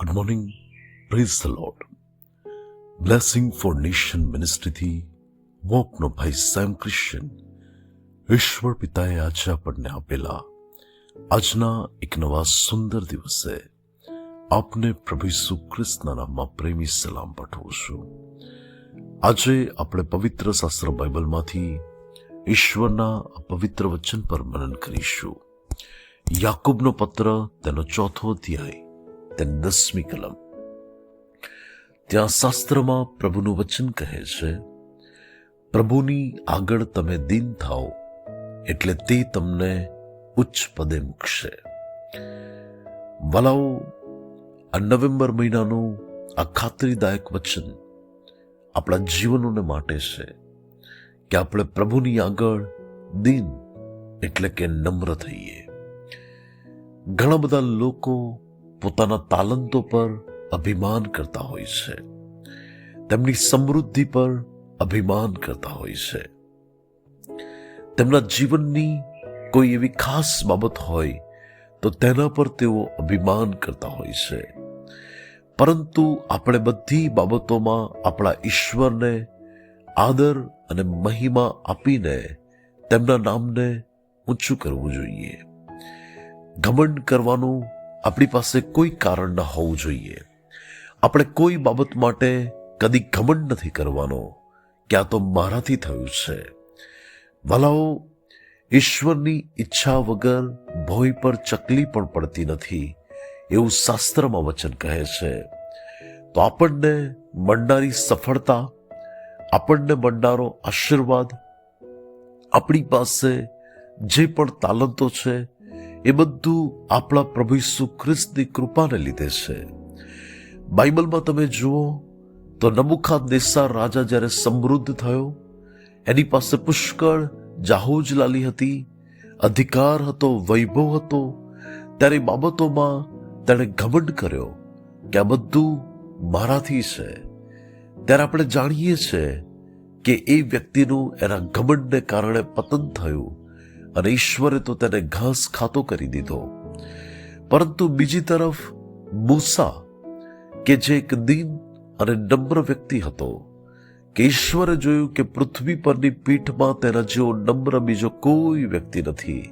Good morning praise the Lord blessing for nation મિનિસ્ટ્રીથી વોકનો ભાઈ same Christian ઈશ્વર પિતાએ આજે આપણને આપેલા આજના એક નવા સુંદર દિવસે આપને પ્રભુ ઈસુ ખ્રિસ્તના નામમાં પ્રેમી સલામ પાઠવું છું આજે આપણે પવિત્ર શાસ્ત્ર બાઇબલમાંથી ઈશ્વરના પવિત્ર વચન પર મનન કરીશું યાકૂબનો પત્ર તેનો ચોથો અધ્યાય તેની દસમી કલમ. ત્યાં શાસ્ત્રમાં પ્રભુનું વચન કહે છે, પ્રભુની આગળ તમે દીન થાઓ, એટલે તે તમને ઉચ્ચ પદે મૂકશે. વલાઓ, આ નવેમ્બર મહિનાનું આ ખાતરીદાયક વચન આપણા જીવનોને માટે છે કે આપણે પ્રભુની આગળ દીન એટલે કે નમ્ર થઈએ. ઘણા બધા લોકો પોતાના તાલંતો પર અભિમાન કરતા હોય છે. તેમની સમૃદ્ધિ પર અભિમાન કરતા હોય છે. તેમના જીવનની કોઈ એવી ખાસ બાબત હોય તો તેના પર તેઓ અભિમાન કરતા હોય છે. પરંતુ આપણે બધી બાબતોમાં આપણા ઈશ્વરને આદર અને મહિમા આપીને તેમના નામને ઊંચું કરવું જોઈએ. ઘમંડ કરવાનું આપણી પાસે કોઈ કારણ ન હોવું જોઈએ. આપણે કોઈ બાબત માટે કદી ઘમંડ નથી કરવાનો. કે આ તો મારાથી થયું છે. ભલાઓ ઈશ્વરની ઈચ્છા વગર ભોય પર ચકલી પણ પડતી નથી એવું શાસ્ત્રમાં વચન કહે છે. તો આપણને મળનારી સફળતા, આપણને મળનારો આશીર્વાદ, આપણી પાસે જે પણ તાલંતો છે એ બધું આપણા પ્રભુ ઈસુ ખ્રિસ્તની કૃપાને લીધે છે. બાઇબલમાં તમે જુઓ તો નબુખા દેસા રાજા જ્યારે સમૃદ્ધ થયો, એની પાસે પુષ્કળ જાહોજ લાલી હતી, અધિકાર હતો, વૈભવ હતો, ત્યારે બાબતોમાં તેણે ઘમંડ કર્યો કે આ બધું મારાથી છે. ત્યારે આપણે જાણીએ છીએ કે એ વ્યક્તિનું એના ઘમંડને કારણે પતન થયું. અને ઈશ્વરે તો તેને ઘાસ ખાતો કરી દીધો. પરંતુ બીજી તરફ મૂસા, કે જે એક દીન અને નમ્ર વ્યક્તિ હતો, કે ઈશ્વરે જોયું કે પૃથ્વી પરની પીઠમાં તેના જેવો નમ્ર બીજો કોઈ વ્યક્તિ નથી.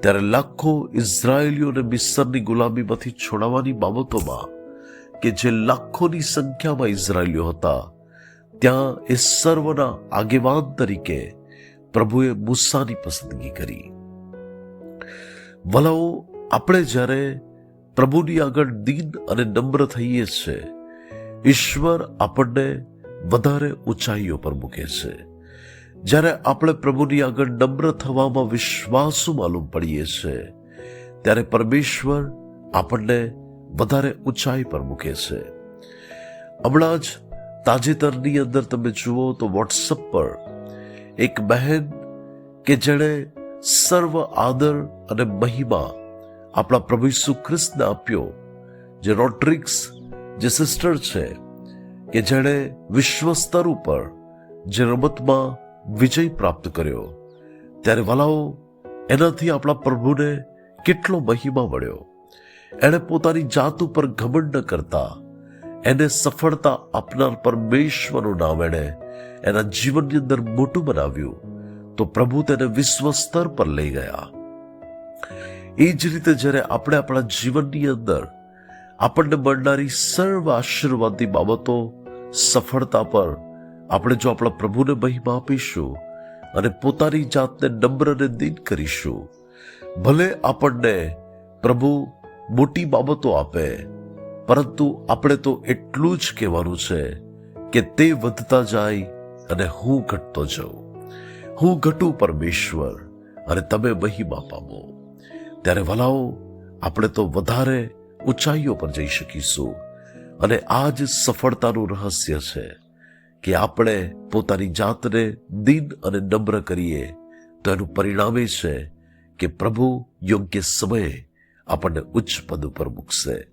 ત્યારે લાખો ઇઝરાયેલીઓને મિસરની ગુલામીમાંથી છોડાવવાની બાબતોમાં, કે જે લાખોની સંખ્યામાં ઇઝરાયેલીઓ હતા, ત્યાં એ સર્વના આગેવાન તરીકે પ્રભુએ મૂસાની પસંદગી કરી. વલાઓ, આપણે જ્યારે પ્રભુની આગળ દીન અને નમ્ર થઈએ છીએ ઈશ્વર આપણને વધારે ઊંચાઈઓ પર મૂકે છે. જ્યારે આપણે પ્રભુની આગળ નમ્ર થવામાં વિશ્વાસુ માલુમ પડીએ છીએ ત્યારે પરમેશ્વર આપણને વધારે ઊંચાઈ પર મૂકે છે. હમણાં જ તાજેતરની અંદર તમે જુઓ તો વોટ્સઅપ પર એક બહેન કે જેણે સર્વ આદર અને મહિમા આપણા પ્રભુ ઈસુ આપ્યો, જે રોટ્રિક્સ જે સિસ્ટર છે, કે જેણે વિશ્વ સ્તર ઉપર જે રમતમાં વિજય પ્રાપ્ત કર્યો. ત્યારે વલાઓ, એનાથી આપણા પ્રભુને કેટલો મહિમા મળ્યો. એણે પોતાની જાત ઉપર ઘમંડ કરતા, એને સફળતા આપનાર પરમેશ્વરનું નામ એણે એના જીવનની અંદર મોટું બનાવ્યું તો પ્રભુ તેને વિશ્વ સ્તર પર લઈ ગયા. એ જ રીતે જ્યારે આપણે આપણા જીવનની અંદર આપણને મળનારી સર્વ આશીર્વાદની બાબતો, સફળતા પર આપણે જો આપણા પ્રભુને મહિમા આપીશું અને પોતાની જાતને નમ્ર અને દીન કરીશું, ભલે આપણને પ્રભુ મોટી બાબતો આપે, પરંતુ આપણે તો એટલું જ કહેવાનું છે કે તે વધતા જાય અને હું ઘટતો જાઉં. હું ઘટું પરમેશ્વર અને તમે મહિમા પામો ત્યારે વલાઓ, આપણે તો વધારે ઊંચાઈઓ પર જઈ શકીશું. અને આ જ સફળતાનું રહસ્ય છે કે આપણે પોતાની જાતને દિન અને નમ્ર કરીએ તો એનું પરિણામ છે કે પ્રભુ યોગ્ય સમયે આપણને ઉચ્ચ પદ ઉપર મૂકશે.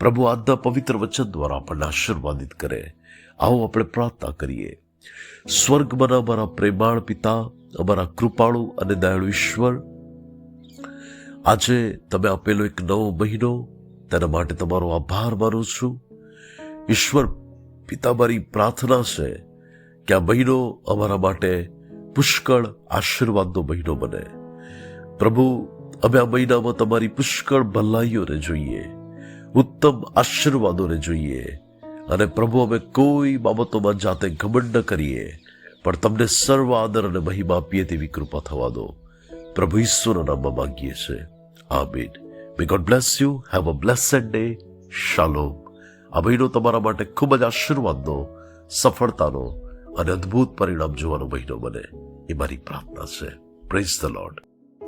પ્રભુ આજના પવિત્ર વચન દ્વારા આપણને આશીર્વાદિત કરે. આવો આપણે પ્રાર્થના કરીએ. સ્વર્ગમાંના અમારા પ્રેમાળ પિતા, અમારા કૃપાળુ અને દયાળુ ઈશ્વર, આજે તમે આપેલો એક નવો મહિનો, તેના માટે તમારો આભાર માનું છું. ઈશ્વર, પિતા મારી પ્રાર્થના છે કે આ મહિનો અમારા માટે પુષ્કળ આશીર્વાદનો મહિનો બને. પ્રભુ, અમે આ મહિનામાં તમારી પુષ્કળ ભલાઈઓને જોઈએ. ઉત્તમ આશીર્વાદોને જોઈએ. અને પ્રભુ, અમે કોઈ બાબતોમાં જાતે ઘમંડ ન કરીએ, પણ તમને સર્વ આદર અને મહિમા આપીએ તેવી કૃપા થવા દો. પ્રભુ ઈશ્વરના નામમાં માંગીએ છીએ આમીન. May God bless you have a blessed day શાલોમ આ મહિનો તમારા માટે ખૂબ જ આશીર્વાદનો, સફળતાનો અને અદ્ભુત પરિણામ જોવાનો મહિનો બને. એ મારી પ્રાર્થના છે. Praise the lord